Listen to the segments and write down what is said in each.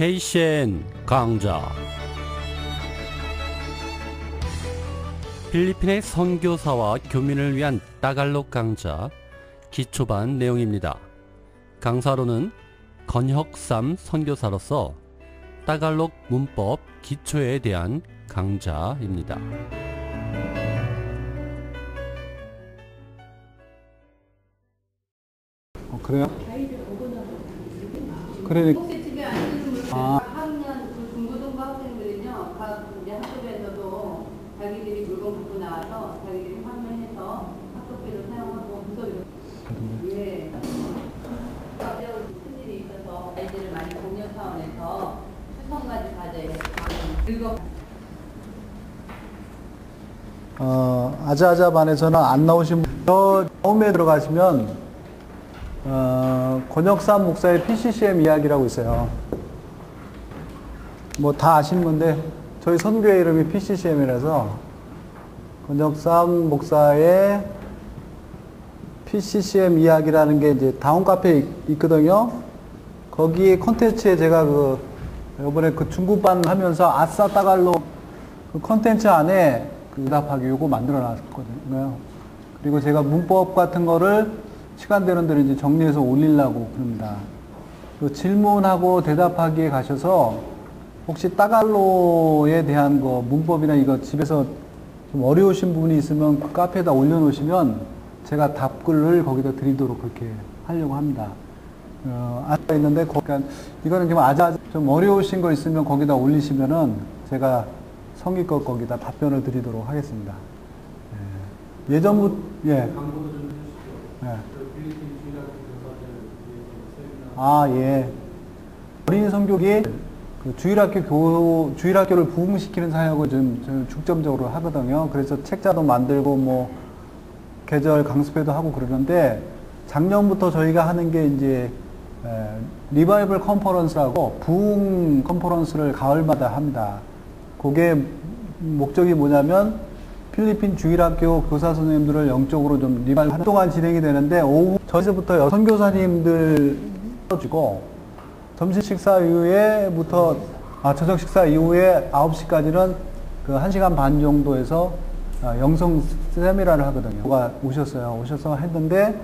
KCN 강좌 필리핀의 선교사와 교민을 위한 따갈록 강좌 기초반 내용입니다. 강사로는 건혁삼 선교사로서 따갈록 문법 기초에 대한 강좌입니다. 어, 그래요? 그러니 아. 학년 그 중고등부 학생들은요 각 이제 학급에서도 자기들이 물건 갖고 나와서 자기들이 판매해서 학급비로 사용하고 부서비로 예. 어려운 큰 일이 있어서 아이들을 많이 공연 차원에서 추성까지 과제에 즐겁 어, 아자아자 반에서는 안 나오신 분, 저 처음에 들어가시면 어, 권혁삼 목사의 PCCM 이야기라고 있어요. 뭐 다 아시는 건데 저희 선교회 이름이 PCCM이라서 권혁삼 목사의 PCCM 이야기라는 게 이제 다운 카페에 있- 있거든요. 거기 콘텐츠에 제가 그 요번에 그 중국반 하면서 아싸 따갈로 그 컨텐츠 안에 그 응답하기 요거 만들어 놨거든요. 그리고 제가 문법 같은 거를 시간 되는 대로 이제 정리해서 올리려고 그럽니다. 그 질문하고 대답하기에 가셔서 혹시 따갈로에 대한 거 문법이나 이거 집에서 좀 어려우신 부분이 있으면 그 카페에다 올려놓으시면 제가 답글을 거기다 드리도록 그렇게 하려고 합니다. 어, 아까 있는데, 거- 그러니까 이거는 좀 아자, 좀 어려우신 거 있으면 거기다 올리시면은 제가 성의껏 거기다 답변을 드리도록 하겠습니다. 예. 예전부터, 예. 예. 아, 예. 어린이 성교기 그 주일학교 교, 주일학교를 부흥시키는 사역을 좀 저는 중점적으로 하거든요. 그래서 책자도 만들고 뭐 계절 강습회도 하고 그러는데 작년부터 저희가 하는 게 이제 에, 리바이벌 컨퍼런스라고 부흥 컨퍼런스를 가을마다 합니다. 그게 목적이 뭐냐면 필리핀 주일학교 교사 선생님들을 영적으로 좀 리바이벌 동안 진행이 되는데 오후 저에서부터 선교사님들 주고 점심 식사 이후에부터 아 저녁 식사 이후에 9시까지는 그 1시간 반 정도에서 아, 영성 세미나를 하거든요. 누가 오셨어요. 오셔서 했는데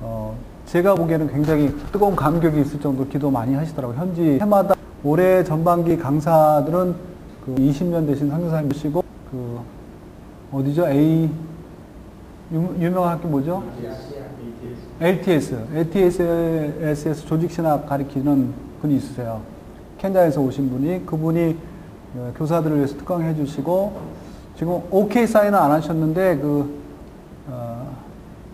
어 제가 보기에는 굉장히 뜨거운 감격이 있을 정도로 기도 많이 하시더라고요. 현지 해마다 올해 전반기 강사들은 그 20년 되신 선교사님이시고 그 어디죠? A 유, 유명한 학교 뭐죠? LTS, LTS에서 조직신학 가리키는 분이 있으세요. 켄자에서 오신 분이 그분이 어, 교사들을 위해서 특강해 주시고 지금 OK 사인은 안 하셨는데 그 어,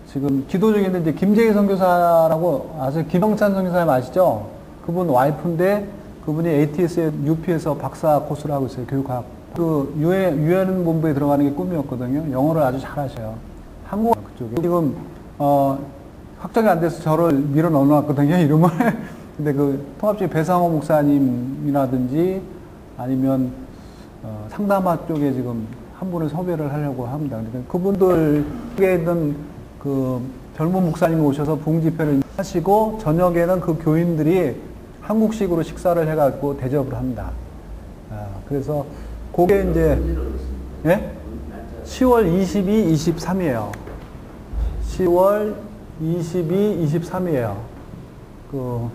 지금 기도 중인데 이제 김재희 선교사라고 아세요? 김영찬 선교사님 아시죠? 그분 와이프인데 그분이 ATS에 UP에서 박사 코스를 하고 있어요. 교육학. 그 유엔 유엔 본부에 들어가는 게 꿈이었거든요. 영어를 아주 잘하셔요. 한국 그쪽에 지금 어 확정이 안 돼서 저를 밀어 넣어놨거든요, 이름을. 근데 그 통합적인 배상호 목사님이라든지 아니면 어, 상담화 쪽에 지금 한 분을 섭외를 하려고 합니다. 그러니까 그분들에 있는 그 젊은 목사님이 오셔서 부흥 집회를 하시고 저녁에는 그 교인들이 한국식으로 식사를 해가지고 대접을 합니다. 아, 그래서 그게 이제 예? 10월 22, 23이에요. 10월 22, 23이에요. 그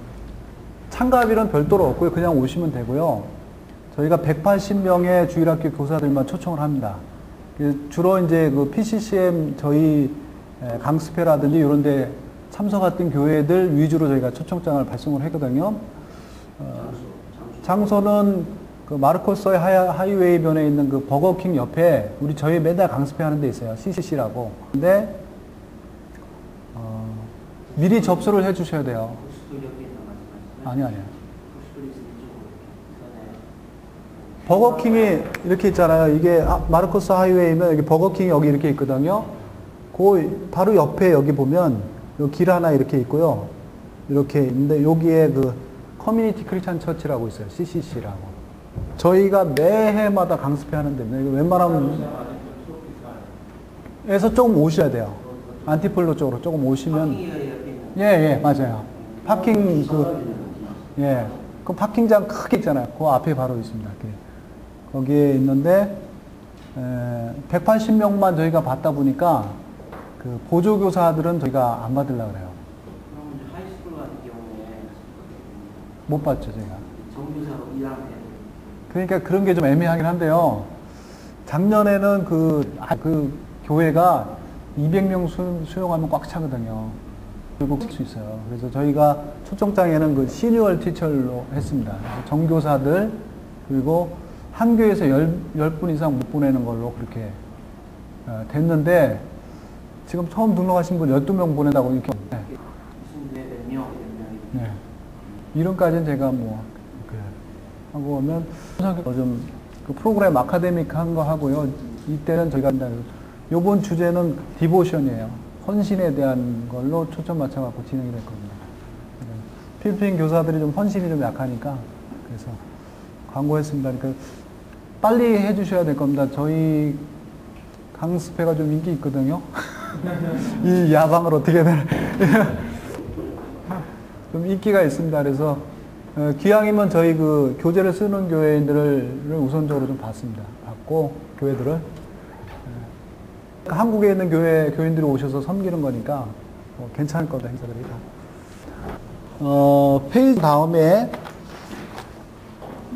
참가비는 별도로 없고요. 그냥 오시면 되고요. 저희가 180명의 주일학교 교사들만 초청을 합니다. 그 주로 이제 그 PCCM 저희 에, 강습회라든지 이런 데 참석했던 교회들 위주로 저희가 초청장을 발송을 했거든요. 어, 장소는 그 마르코스의 하이- 하이웨이 변에 있는 그 버거킹 옆에 우리 저희 맨날 강습회 하는 데 있어요. CCC라고. 근데 어, 미리 접수를 해 주셔야 돼요. 아니 아니요. 버거킹이 이렇게 있잖아요. 이게 아, 마르코스 하이웨이면 여기 버거킹이 여기 이렇게 있거든요. 그 바로 옆에 여기 보면 길 하나 이렇게 있고요. 이렇게 있는데 여기에 그 커뮤니티 크리스찬 처치라고 있어요. CCC라고. 저희가 매해마다 강습회 하는데 웬만하면 에서 조금 오셔야 돼요. 안티폴로 쪽으로 조금 오시면 예, 예, 맞아요. 파킹 그 예. 그 파킹장 크게 있잖아요. 그 앞에 바로 있습니다. 거기에 있는데, 에, 180명만 저희가 받다 보니까, 그 보조교사들은 저희가 안 받으려고 그래요. 그럼 이제 하이스쿨 같은 경우에 못 받죠, 저희가. 정규사로 1학년 그러니까 그런 게 좀 애매하긴 한데요. 작년에는 그, 아, 그 교회가 200명 수, 수용하면 꽉 차거든요. 그리고 쓸수 있어요. 그래서 저희가 초청장에는 그 시니얼 티처로 했습니다. 정교사들, 그리고 한 교회에서 10, 10분 이상 못 보내는 걸로 그렇게 어, 됐는데, 지금 처음 등록하신 분 12명 보낸다고 이렇게. 네. 24명, 몇 명이 네. 이름까지는 제가 뭐, 그, 하고 오면, 좀그 프로그램 아카데믹 한 거 하고요. 이때는 저희가 한다. 요번 주제는 디보션이에요. 헌신에 대한 걸로 초점 맞춰갖고 진행이 될 겁니다. 필리핀 교사들이 좀 헌신이 좀 약하니까, 그래서 광고했습니다. 그러니까 빨리 해주셔야 될 겁니다. 저희 강습회가 좀 인기 있거든요. 이 야방을 어떻게 되나. 좀 인기가 있습니다. 그래서 어, 기왕이면 저희 그 교재를 쓰는 교회인들을 우선적으로 좀 받습니다. 받고 교회들을 예. 한국에 있는 교회 교인들이 오셔서 섬기는 거니까 뭐 괜찮을 거다 행사들이 다. 어, 페이지 다음에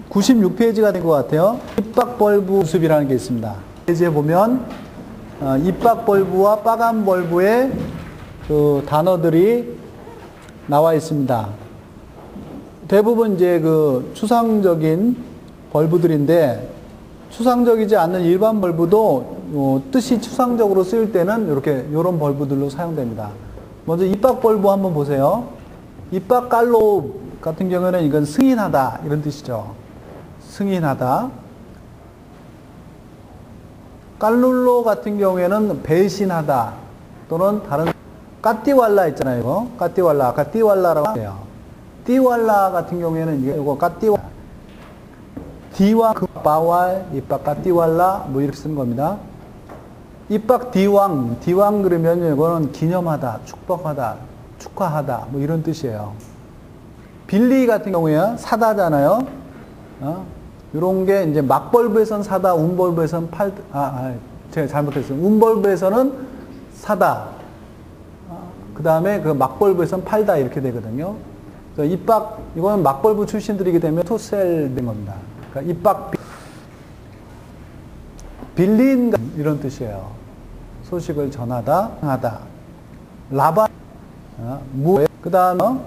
96페이지가 된 것 같아요. 입박벌브 수습이라는 게 있습니다. 페이지에 보면 어, 입박벌브와 빨간벌브의 그 단어들이 나와 있습니다. 대부분 이제 그 추상적인 벌브들인데 추상적이지 않는 일반 벌브도 어, 뜻이 추상적으로 쓰일 때는 이렇게 이런 벌브들로 사용됩니다. 먼저 입박 벌브 한번 보세요. 입박 깔로 같은 경우에는 이건 승인하다 이런 뜻이죠. 승인하다. 깔룰로 같은 경우에는 배신하다 또는 다른 까띠왈라 있잖아요. 이거. 까띠왈라. 아까 띠왈라라고 해요. 띠왈라 같은 경우에는 이거 까띠왈라. 디왕 바왈 입박 까띠왈라 뭐 이렇게 쓰는 겁니다. 입박 디왕 디왕 그러면 이거는 기념하다, 축복하다, 축하하다 뭐 이런 뜻이에요. 빌리 같은 경우에 사다잖아요. 어? 이런 게 이제 막벌브에선 사다, 운벌브에선 팔, 아, 아 제가 잘못했어요. 운벌브에서는 사다, 그 다음에 그 막벌브에선 팔다 이렇게 되거든요. 입박, 이거는 막벌브 출신들이기 때문에 투셀 된 겁니다. 그러니까 입박, 빌린 이런 뜻이에요. 소식을 전하다, 하다. 라바, 어, 무, 그 다음에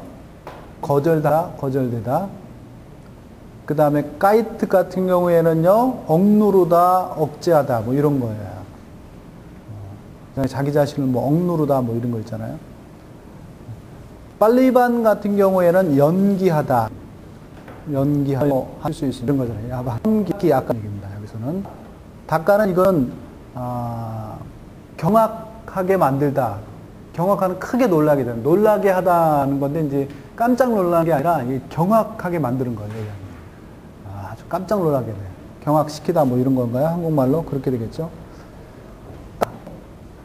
거절다, 거절되다. 그 다음에 까이트 같은 경우에는요, 억누르다, 억제하다, 뭐 이런 거예요. 어, 자기 자신을 뭐 억누르다, 뭐 이런 거 있잖아요. 빨리반 같은 경우에는 연기하다. 연기할 수 있어. 이런 거잖아요. 야바. 연기 약간 얘기입니다. 여기서는. 닭가는 이건, 아, 경악하게 만들다. 경악하는 크게 놀라게 되는, 놀라게 하다는 건데, 이제 깜짝 놀라는 게 아니라, 경악하게 만드는 거예요. 아, 아주 깜짝 놀라게 돼요. 경악시키다 뭐 이런 건가요? 한국말로? 그렇게 되겠죠?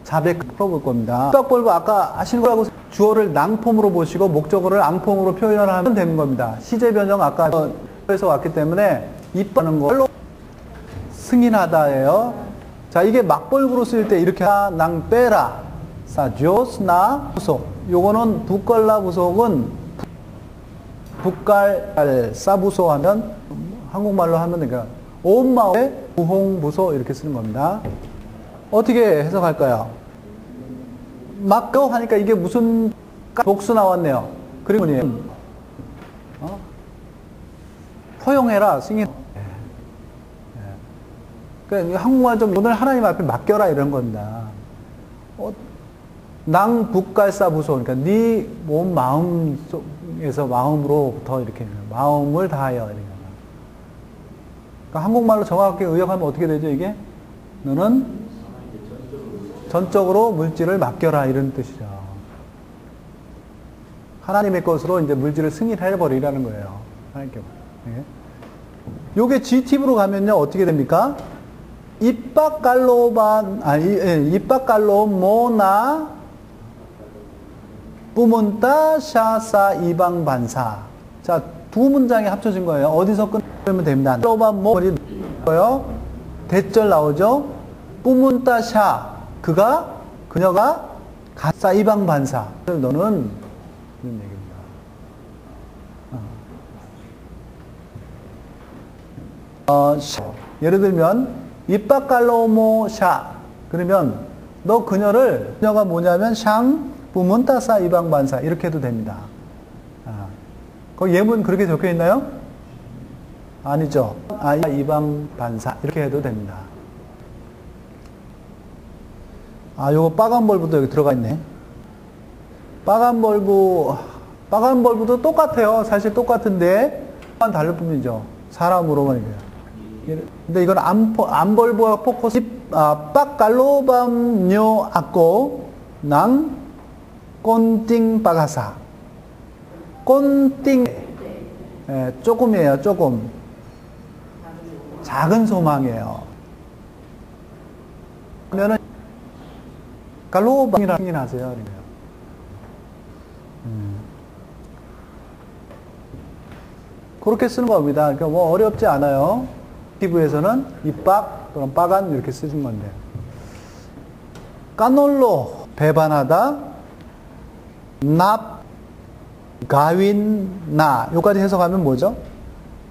자백 풀어볼 겁니다. 입박벌브 아까 하신 거라고 주어를 낭폼으로 보시고 목적어를 앙폼으로 표현을 하면 되는 겁니다. 시제 변형 아까 에서 왔기 때문에 입하는 걸로 승인하다예요. 자 이게 막벌브로 쓸때 이렇게 낭 빼라 사조스 나 부속 요거는 북걸라 부속은 북갈 사부소 하면 한국말로 하면 그러니까 온 마음에 부홍부소 이렇게 쓰는 겁니다. 어떻게 해석할까요? 막 고 하니까 이게 무슨 복수 나왔네요. 그리고 어? 허용해라 승인. 그러니까 한국말 좀 오늘 하나님 앞에 맡겨라 이런 겁니다. 어, 낭 북갈사 부소 그러니까 네 몸 마음 속에서 마음으로부터 이렇게 마음을 다하여 이렇게. 그러니까 한국말로 정확하게 의역하면 어떻게 되죠 이게? 너는 전적으로 물질을 맡겨라 이런 뜻이죠. 하나님의 것으로 이제 물질을 승인해 버리라는 거예요. 하나님께. 예. 요게 G팁으로 가면요 어떻게 됩니까? 입박갈로반 아니 예, 입박갈로 모나 뿌문따 샤사 이방 반사. 자 두 문장이 합쳐진 거예요. 어디서 끊으면 됩니다. 로반 모리 거요. 대절 나오죠. 뿌문따 샤 그가 그녀가 가사 이방 반사 너는 이런 얘기입니다. 어, 샤. 예를 들면 이빠깔로모 샤 그러면 너 그녀를 그녀가 뭐냐면 샹 부문따사 이방 반사 이렇게 해도 됩니다. 아, 거기 예문 그렇게 적혀 있나요? 아니죠. 아 이방 반사 이렇게 해도 됩니다. 아 요거 빨간 벌브도 여기 들어가 있네. 빨간 벌브 빨간 벌브도 똑같아요. 사실 똑같은데 만 다를 뿐이죠. 사람으로만 이거요. 근데 이건 안, 안 벌브와 포커스 아, 빡갈로밤뇨 아꼬 낭 꼰띵 빠가사 꼰띵 예, 조금이에요 조금 작은 소망이에요 그러면은 갈로밤이라 확인하세요? 음. 그렇게 쓰는 겁니다. 그러니까 뭐 어렵지 않아요. 피부에서는 입박 또는 빠간 이렇게 쓰신 건데. 까놀로 배반하다 납 가윈 나. 요까지 해석하면 뭐죠?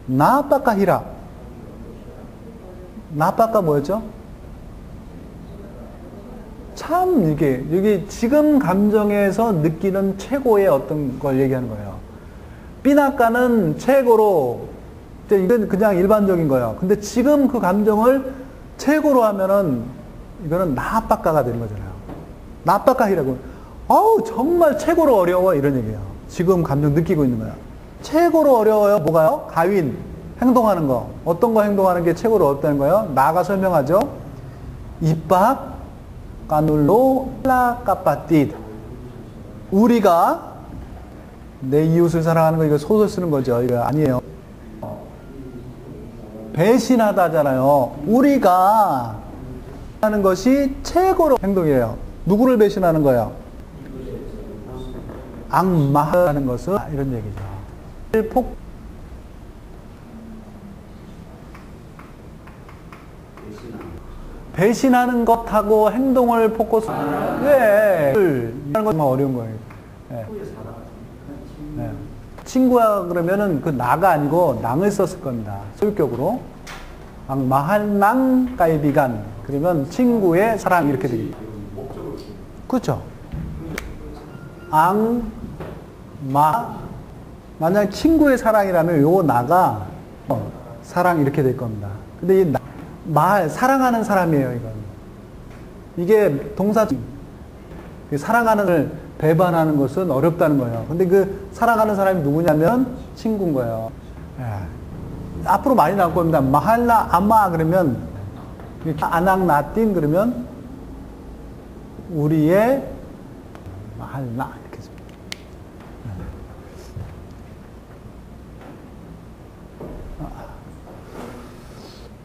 나빠까 히라. 나빠까 뭐였죠? 참 이게 이게 지금 감정에서 느끼는 최고의 어떤 걸 얘기하는 거예요. 삐나까는 최고로 이건 그냥 일반적인 거예요. 근데 지금 그 감정을 최고로 하면은 이거는 나빠까가 되는 거잖아요. 나빠까이라고. 어우 정말 최고로 어려워 이런 얘기예요. 지금 감정 느끼고 있는 거야. 최고로 어려워요. 뭐가요? 가윈 행동하는 거. 어떤 거 행동하는 게 최고로 어렵다는 거예요? 나가 설명하죠. 입박 까눌로 라 까빠띠 우리가 내 이웃을 사랑하는 거 이거 소설 쓰는 거죠. 이거 아니에요. 배신하다잖아요. 우리가 하는 것이 최고로 행동이에요. 누구를 배신하는 거예요? 악마하는 것은 이런 얘기죠. 폭 배신하는 것하고 행동을 포커스. 네. 하는 건 정말 어려운 거예요. 네. 네. 친구야 그러면은 그 나가 아니고 낭을 썼을 겁니다. 소유격으로. 마할낭 까이비간 그러면 친구의 사랑 이렇게 되겠죠. 그렇죠. 앙, 마, 만약 친구의 사랑이라면 요 나가 어, 사랑 이렇게 될 겁니다. 근데 이 나, 마, 사랑하는 사람이에요, 이건. 이게 동사, 사랑하는 을 배반하는 것은 어렵다는 거예요. 근데 그 사랑하는 사람이 누구냐면 친구인 거예요. 예. 앞으로 많이 나올 겁니다. 마할라 아마 그러면 아낙 나띵 그러면 우리의 마할라 이렇게 씁니다.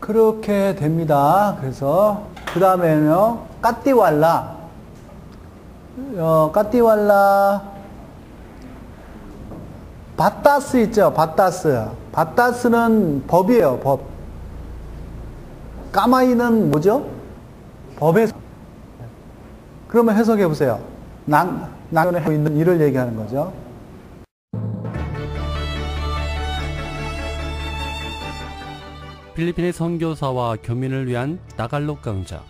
그렇게 됩니다. 그래서 그 다음에는요 까띠왈라 어, 까띠왈라 바따스 있죠 바따스 바따스는 법이에요, 법. 까마이는 뭐죠? 법에서. 그러면 해석해 보세요. 낭, 하고 있는 일을 얘기하는 거죠. 필리핀의 선교사와 교민을 위한 나갈록 강좌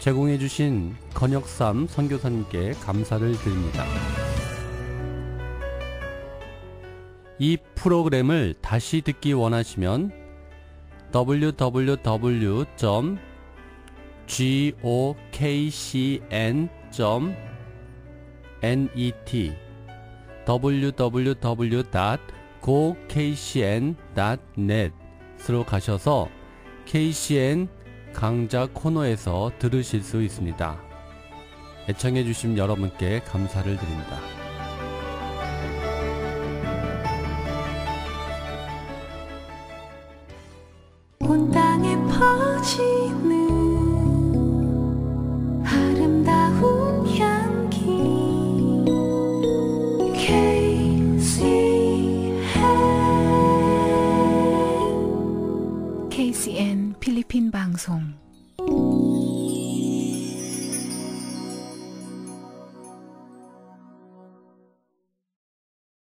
제공해주신 건혁삼 선교사님께 감사를 드립니다. 이 프로그램을 다시 듣기 원하시면 www.gokcn.net www.gokcn.net 으로 가셔서 KCN 강좌 코너에서 들으실 수 있습니다. 애청해주신 여러분께 감사를 드립니다. 온 땅에 퍼지